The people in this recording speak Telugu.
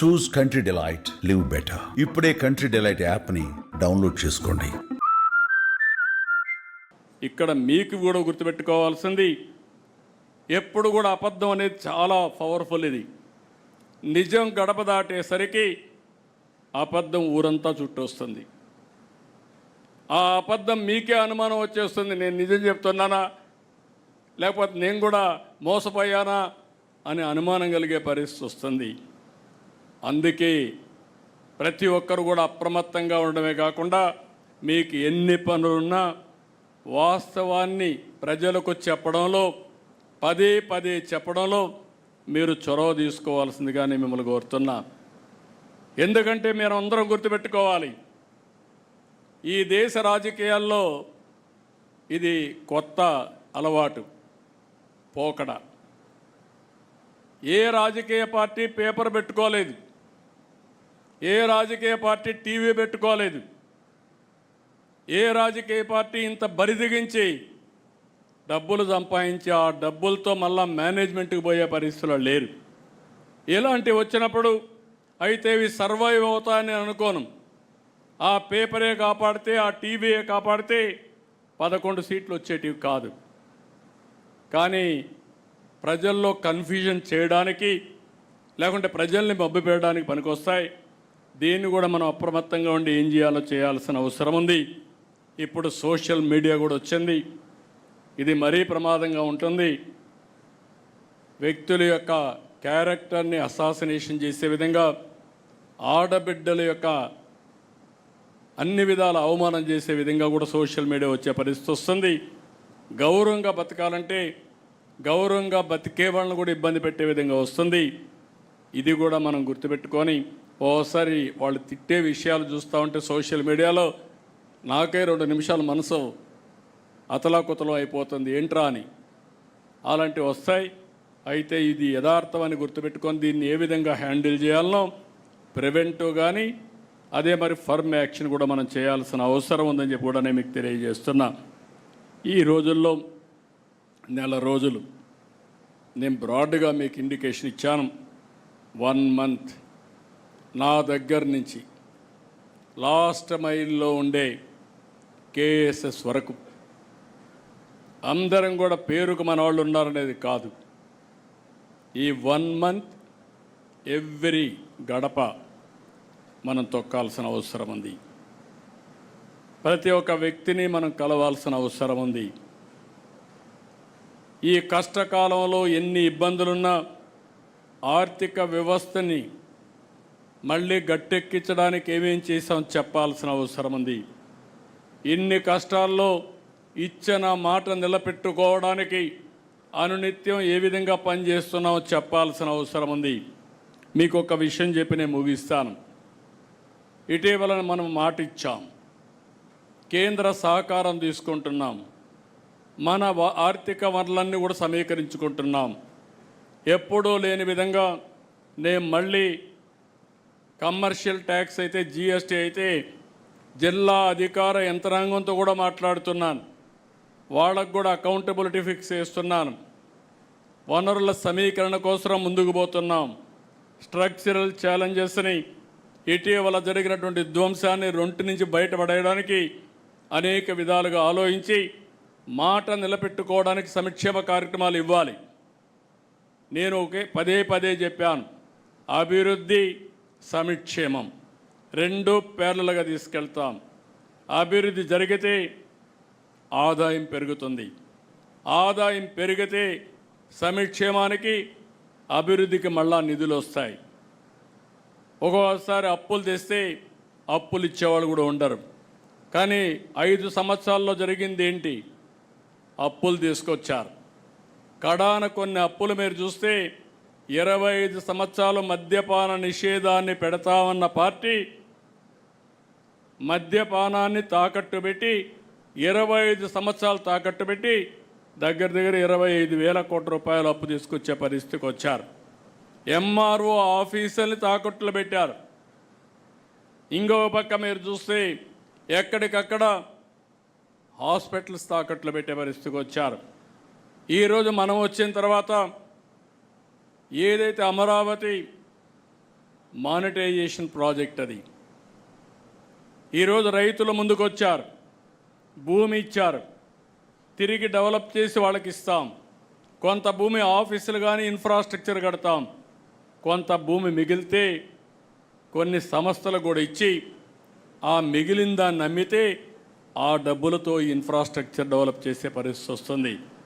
Choose country delight live better ఇప్పుడే కంట్రీ డిలైట్ యాప్ని డౌన్లోడ్ చేసుకోండి. ఇక్కడ మీకు కూడా గుర్తుపెట్టుకోవాల్సింది ఎప్పుడు కూడా అబద్ధం అనేది చాలా పవర్ఫుల్ ఇది. నిజం గడప దాటేసరికి అబద్ధం ఊరంతా చుట్టొస్తుంది. ఆ అబద్ధం మీకే అనుమానం వచ్చేస్తుంది నేను నిజం చెప్తున్నానా లేకపోతే నేను కూడా మోసపోయానా అని అనుమానం కలిగే పరిస్థితి వస్తుంది. అందుకే ప్రతి ఒక్కరు కూడా అప్రమత్తంగా ఉండడమే కాకుండా మీకు ఎన్ని పనులున్నా వాస్తవాన్ని ప్రజలకు చెప్పడంలో పదే పదే చెప్పడంలో మీరు చొరవ తీసుకోవాల్సిందిగా నేను మిమ్మల్ని కోరుతున్నా. ఎందుకంటే మీరు అందరం గుర్తుపెట్టుకోవాలి ఈ దేశ రాజకీయాల్లో ఇది కొత్త అలవాటు పోకడ. ఏ రాజకీయ పార్టీ పేపర్ పెట్టుకోలేదు ఏ రాజకీయ పార్టీ టీవీ పెట్టుకోలేదు? ఏ రాజకీయ పార్టీ ఇంత బరిదిగించి డబ్బులు సంపాదించి ఆ డబ్బులతో మళ్ళా మేనేజ్మెంట్కి పోయే పరిస్థితుల్లో లేరు. ఇలాంటివి వచ్చినప్పుడు అయితే ఇవి సర్వైవ్ అవుతాయని అనుకోను. ఆ పేపరే కాపాడితే ఆ టీవీయే కాపాడితే పదకొండు సీట్లు వచ్చేటివి కాదు. కానీ ప్రజల్లో కన్ఫ్యూజన్ చేయడానికి లేకుంటే ప్రజల్ని మభ్యపెట్టడానికి పనికొస్తాయి. దీన్ని కూడా మనం అప్రమత్తంగా ఉండి ఏం చేయాలో చేయాల్సిన అవసరం ఉంది. ఇప్పుడు సోషల్ మీడియా కూడా వచ్చింది. ఇది మరీ ప్రమాదంగా ఉంటుంది. వ్యక్తుల యొక్క క్యారెక్టర్ని అసాసినేషన్ చేసే విధంగా ఆడబిడ్డల యొక్క అన్ని విధాల అవమానం చేసే విధంగా కూడా సోషల్ మీడియా వచ్చే పరిస్థితి వస్తుంది. గౌరవంగా బతకాలంటే గౌరవంగా బతికే వాళ్ళని కూడా ఇబ్బంది పెట్టే విధంగా వస్తుంది. ఇది కూడా మనం గుర్తుపెట్టుకొని ఓసారి వాళ్ళు తిట్టే విషయాలు చూస్తూ ఉంటే సోషల్ మీడియాలో నాకే రెండు నిమిషాలు మనసు అతలాకుతలం అయిపోతుంది. ఏంట్రా అని. అలాంటివి వస్తాయి. అయితే ఇది యథార్థం అని గుర్తుపెట్టుకొని దీన్ని ఏ విధంగా హ్యాండిల్ చేయాలనో ప్రివెంటివ్ కానీ అదే మరి ఫర్మ్ యాక్షన్ కూడా మనం చేయాల్సిన అవసరం ఉందని చెప్పి కూడా నేను మీకు తెలియజేస్తున్నా. ఈ రోజుల్లో నెల రోజులు నేను బ్రాడ్గా మీకు ఇండికేషన్ ఇచ్చాను. వన్ మంత్ నా దగ్గర నుంచి లాస్ట్ మైల్లో ఉండే కేఎస్ఎస్ వరకు అందరం కూడా పేరుకు మన వాళ్ళు ఉన్నారనేది కాదు. ఈ వన్ మంత్ ఎవ్రీ గడప మనం తొక్కాల్సిన అవసరం ఉంది. ప్రతి ఒక్క వ్యక్తిని మనం కలవాల్సిన అవసరం ఉంది. ఈ కష్టకాలంలో ఎన్ని ఇబ్బందులున్నా ఆర్థిక వ్యవస్థని మళ్ళీ గట్టెక్కించడానికి ఏమేం చేశాం చెప్పాల్సిన అవసరం ఉంది. ఇన్ని కష్టాల్లో ఇచ్చిన మాట నిలబెట్టుకోవడానికి అనునిత్యం ఏ విధంగా పనిచేస్తున్నామో చెప్పాల్సిన అవసరం ఉంది. మీకు ఒక విషయం చెప్పి నేను ముగిస్తాను. ఇటీవల మనం మాట ఇచ్చాం కేంద్ర సహకారం తీసుకుంటున్నాం. మన వ- ఆర్థిక వనరులన్నీ కూడా సమీకరించుకుంటున్నాం. ఎప్పుడూ లేని విధంగా నేను మళ్ళీ కమర్షియల్ ట్యాక్స్ అయితే జిఎస్టీ అయితే జిల్లా అధికార యంత్రాంగంతో కూడా మాట్లాడుతున్నాను. వాళ్ళకు కూడా అకౌంటబిలిటీ ఫిక్స్ చేస్తున్నాను. వనరుల సమీకరణ కోసం ముందుకు పోతున్నాం. స్ట్రక్చరల్ ఛాలెంజెస్ని ఇటీవల జరిగినటువంటి ధ్వంసాన్ని రొంటి నుంచి బయటపడేయడానికి అనేక విధాలుగా ఆలోచించి మాట నిలబెట్టుకోవడానికి సంక్షేమ కార్యక్రమాలు ఇవ్వాలి. నేను ఒకే పదే పదే చెప్పాను. అభివృద్ధి సమిక్షేమం. రెండు పేర్లలుగా తీసుకెళ్తాం. అభివృద్ధి జరిగితే ఆదాయం పెరుగుతుంది. ఆదాయం పెరిగితే సమిక్షేమానికి అభివృద్ధికి మళ్ళా నిధులు వస్తాయి. ఒక్కొక్కసారి అప్పులు తెస్తే అప్పులు ఇచ్చేవాళ్ళు కూడా ఉండరు. కానీ ఐదు సంవత్సరాల్లో జరిగింది ఏంటి? అప్పులు తీసుకొచ్చారు. కడాన కొన్ని అప్పులు మీరు చూస్తే ఇరవై ఐదు సంవత్సరాలు మద్యపాన నిషేధాన్ని పెడతామన్న పార్టీ మద్యపానాన్ని తాకట్టు పెట్టి ఇరవై ఐదు సంవత్సరాలు తాకట్టు పెట్టి దగ్గర దగ్గర ఇరవై ఐదు వేల కోట్ల రూపాయలు అప్పు తీసుకొచ్చే పరిస్థితికి వచ్చారు. ఎంఆర్ఓ ఆఫీసుల్ని తాకట్టులు పెట్టారు. ఇంకో పక్క మీరు చూస్తే ఎక్కడికక్కడ హాస్పిటల్స్ తాకట్లు పెట్టే పరిస్థితికి వచ్చారు. ఈరోజు మనం వచ్చిన తర్వాత ఏదైతే అమరావతి మానిటైజేషన్ ప్రాజెక్ట్ అది ఈరోజు రైతులు ముందుకొచ్చారు భూమి ఇచ్చారు తిరిగి డెవలప్ చేసి వాళ్ళకి ఇస్తాం కొంత భూమి ఆఫీసులు కానీ ఇన్ఫ్రాస్ట్రక్చర్ కడతాం కొంత భూమి మిగిలితే కొన్ని సంస్థలు కూడా ఇచ్చి ఆ మిగిలిన దాన్ని నమ్మితే ఆ డబ్బులతో ఇన్ఫ్రాస్ట్రక్చర్ డెవలప్ చేసే పరిస్థితి వస్తుంది.